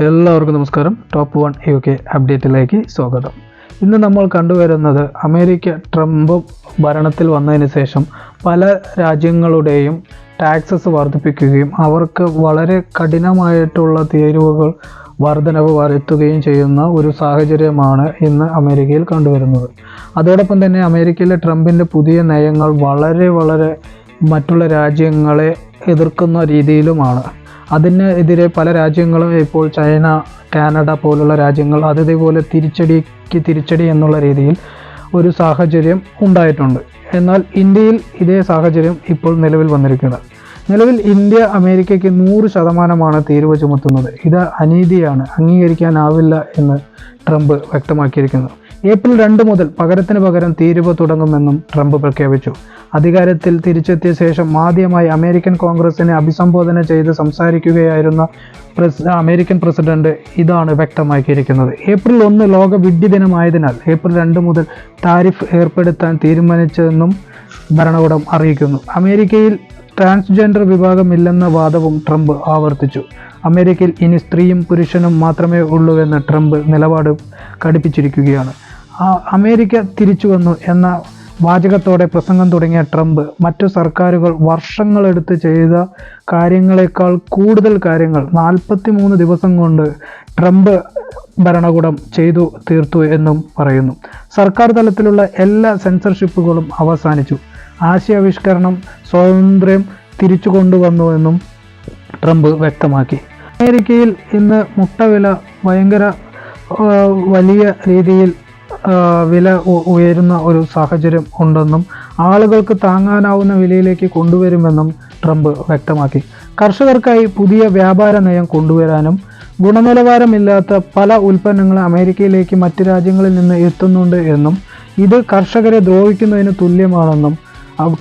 എല്ലാവർക്കും നമസ്കാരം. Top one U K അപ്ഡേറ്റിലേക്ക് സ്വാഗതം. ഇന്ന് നമ്മൾ കണ്ടുവരുന്നത് അമേരിക്ക ട്രംപ് ഭരണത്തിൽ വന്നതിന് ശേഷം പല രാജ്യങ്ങളുടെയും ടാക്സസ് വർദ്ധിപ്പിക്കുകയും അവർക്ക് വളരെ കഠിനമായിട്ടുള്ള തീരുവകൾ വർധനവ് വരുത്തുകയും ചെയ്യുന്ന ഒരു സാഹചര്യമാണ് ഇന്ന് അമേരിക്കയിൽ കണ്ടുവരുന്നത്. അതോടൊപ്പം തന്നെ അമേരിക്കയിലെ ട്രംപിന്റെ പുതിയ നയങ്ങൾ വളരെ വളരെ മറ്റുള്ള രാജ്യങ്ങളെ എതിർക്കുന്ന രീതിയിലുമാണ്. അതിനെതിരെ പല രാജ്യങ്ങളും ഇപ്പോൾ ചൈന കാനഡ പോലുള്ള രാജ്യങ്ങൾ അതേപോലെ തിരിച്ചടിക്ക് തിരിച്ചടി എന്നുള്ള രീതിയിൽ ഒരു സാഹചര്യം ഉണ്ടായിട്ടുണ്ട്. എന്നാൽ ഇന്ത്യയിൽ ഇതേ സാഹചര്യം ഇപ്പോൾ നിലവിൽ വന്നിരിക്കുന്നത് നിലവിൽ ഇന്ത്യ അമേരിക്കയ്ക്ക് നൂറ് ശതമാനമാണ് തീരുവ ചുമത്തുന്നത്. ഇത് അനീതിയാണ് അംഗീകരിക്കാനാവില്ല എന്ന് ട്രംപ് വ്യക്തമാക്കിയിരിക്കുന്നു. ഏപ്രിൽ രണ്ട് മുതൽ പകരത്തിന് പകരം തീരുവ തുടങ്ങുമെന്നും ട്രംപ് പ്രഖ്യാപിച്ചു. അധികാരത്തിൽ തിരിച്ചെത്തിയ ശേഷം ആദ്യമായി അമേരിക്കൻ കോൺഗ്രസിനെ അഭിസംബോധന ചെയ്ത് സംസാരിക്കുകയായിരുന്ന അമേരിക്കൻ പ്രസിഡന്റ് ഇതാണ് വ്യക്തമാക്കിയിരിക്കുന്നത്. ഏപ്രിൽ ഒന്ന് ലോക വിഡ്ഢി ദിനമായതിനാൽ ഏപ്രിൽ രണ്ട് മുതൽ താരിഫ് ഏർപ്പെടുത്താൻ തീരുമാനിച്ചതെന്നും ഭരണകൂടം അറിയിക്കുന്നു. അമേരിക്കയിൽ ട്രാൻസ്ജെൻഡർ വിഭാഗമില്ലെന്ന വാദവും ട്രംപ് ആവർത്തിച്ചു. അമേരിക്കയിൽ ഇനി സ്ത്രീയും പുരുഷനും മാത്രമേ ഉള്ളൂവെന്ന് ട്രംപ് നിലപാട് കടുപ്പിച്ചിരിക്കുകയാണ് അമേരിക്ക തിരിച്ചു വന്നു എന്ന വാചകത്തോടെ പ്രസംഗം തുടങ്ങിയ ട്രംപ് മറ്റു സർക്കാരുകൾ വർഷങ്ങളെടുത്ത് ചെയ്ത കാര്യങ്ങളെക്കാൾ കൂടുതൽ കാര്യങ്ങൾ നാൽപ്പത്തി മൂന്ന് ദിവസം കൊണ്ട് ട്രംപ് ഭരണകൂടം ചെയ്തു തീർത്തു എന്നും പറയുന്നു. സർക്കാർ തലത്തിലുള്ള എല്ലാ സെൻസർഷിപ്പുകളും അവസാനിച്ചു. ആശയാവിഷ്കരണം സ്വാതന്ത്ര്യം തിരിച്ചു കൊണ്ടുവന്നു എന്നും ട്രംപ് വ്യക്തമാക്കി. അമേരിക്കയിൽ ഇന്ന് മുട്ടവില ഭയങ്കര വലിയ രീതിയിൽ വില ഉയരുന്ന ഒരു സാഹചര്യം ഉണ്ടെന്നും ആളുകൾക്ക് താങ്ങാനാവുന്ന വിലയിലേക്ക് കൊണ്ടുവരുമെന്നും ട്രംപ് വ്യക്തമാക്കി. കർഷകർക്കായി പുതിയ വ്യാപാര നയം കൊണ്ടുവരാനും ഗുണനിലവാരമില്ലാത്ത പല ഉൽപ്പന്നങ്ങൾ അമേരിക്കയിലേക്ക് മറ്റ് രാജ്യങ്ങളിൽ നിന്ന് എത്തുന്നുണ്ട് എന്നും ഇത് കർഷകരെ ദ്രോഹിക്കുന്നതിന് തുല്യമാണെന്നും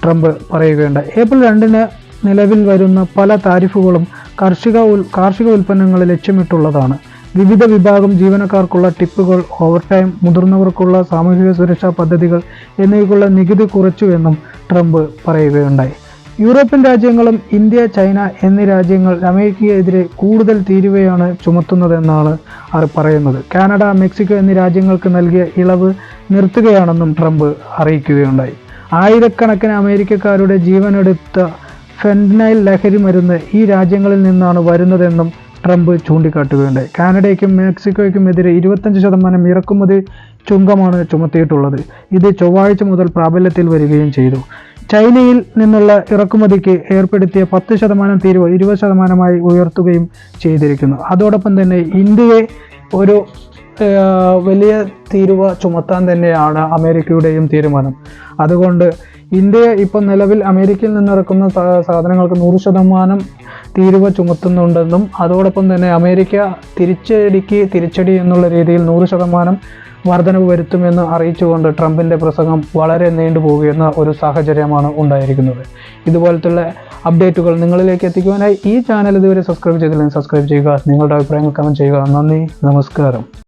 ട്രംപ് പറയുകയുണ്ട് ഏപ്രിൽ രണ്ടിന് നിലവിൽ വരുന്ന പല താരിഫുകളും കാർഷിക കാർഷിക ഉൽപ്പന്നങ്ങൾ ലക്ഷ്യമിട്ടുള്ളതാണ്. വിവിധ വിഭാഗം ജീവനക്കാർക്കുള്ള ടിപ്പുകൾ ഓവർടൈം മുതിർന്നവർക്കുള്ള സാമൂഹിക സുരക്ഷാ പദ്ധതികൾ എന്നിവയ്ക്കുള്ള നികുതി കുറച്ചുവെന്നും ട്രംപ് പറയുകയുണ്ടായി. യൂറോപ്യൻ രാജ്യങ്ങളും ഇന്ത്യ ചൈന എന്നീ രാജ്യങ്ങൾ അമേരിക്കയെതിരെ കൂടുതൽ തീരുവയാണ് ചുമത്തുന്നതെന്നാണ് അവർ പറയുന്നത്. കാനഡ മെക്സിക്കോ എന്നീ രാജ്യങ്ങൾക്ക് നൽകിയ ഇളവ് നിർത്തുകയാണെന്നും ട്രംപ് അറിയിക്കുകയുണ്ടായി. ആയിരക്കണക്കിന് അമേരിക്കക്കാരുടെ ജീവനെടുത്ത ഫെൻഡനൈൽ ലഹരി മരുന്ന് ഈ രാജ്യങ്ങളിൽ നിന്നാണ് വരുന്നതെന്നും ട്രംപ് ചൂണ്ടിക്കാട്ടുകയുണ്ടായി. കാനഡയ്ക്കും മെക്സിക്കോയ്ക്കും എതിരെ ഇരുപത്തഞ്ച് ശതമാനം ഇറക്കുമതി ചുങ്കമാണ് ചുമത്തിയിട്ടുള്ളത്. ഇത് ചൊവ്വാഴ്ച മുതൽ പ്രാബല്യത്തിൽ വരികയും ചെയ്തു. ചൈനയിൽ നിന്നുള്ള ഇറക്കുമതിക്ക് ഏർപ്പെടുത്തിയ പത്ത് ശതമാനം തീരുവ ഇരുപത് ശതമാനമായി ഉയർത്തുകയും ചെയ്തിരിക്കുന്നു. അതോടൊപ്പം തന്നെ ഇന്ത്യയെ ഒരു വലിയ തീരുവ ചുമത്താൻ തന്നെയാണ് അമേരിക്കയുടെയും തീരുമാനം. അതുകൊണ്ട് ഇന്ത്യ ഇപ്പം നിലവിൽ അമേരിക്കയിൽ നിന്നിറക്കുന്ന സാധനങ്ങൾക്ക് നൂറ് ശതമാനം തീരുവ ചുമത്തുന്നുണ്ടെന്നും അതോടൊപ്പം തന്നെ അമേരിക്ക തിരിച്ചടിക്ക് തിരിച്ചടി എന്നുള്ള രീതിയിൽ നൂറ് ശതമാനം വർധനവ് വരുത്തുമെന്ന് അറിയിച്ചുകൊണ്ട് ട്രംപിന്റെ പ്രസംഗം വളരെ നീണ്ടുപോകുന്ന ഒരു സാഹചര്യമാണ് ഉണ്ടായിരിക്കുന്നത്. ഇതുപോലത്തുള്ള അപ്ഡേറ്റുകൾ നിങ്ങളിലേക്ക് എത്തിക്കുവാനായി ഈ ചാനൽ ഇതുവരെ സബ്സ്ക്രൈബ് ചെയ്തില്ലെങ്കിൽ സബ്സ്ക്രൈബ് ചെയ്യുക നിങ്ങളുടെ അഭിപ്രായങ്ങൾ കമന്റ് ചെയ്യുക. നന്ദി നമസ്കാരം.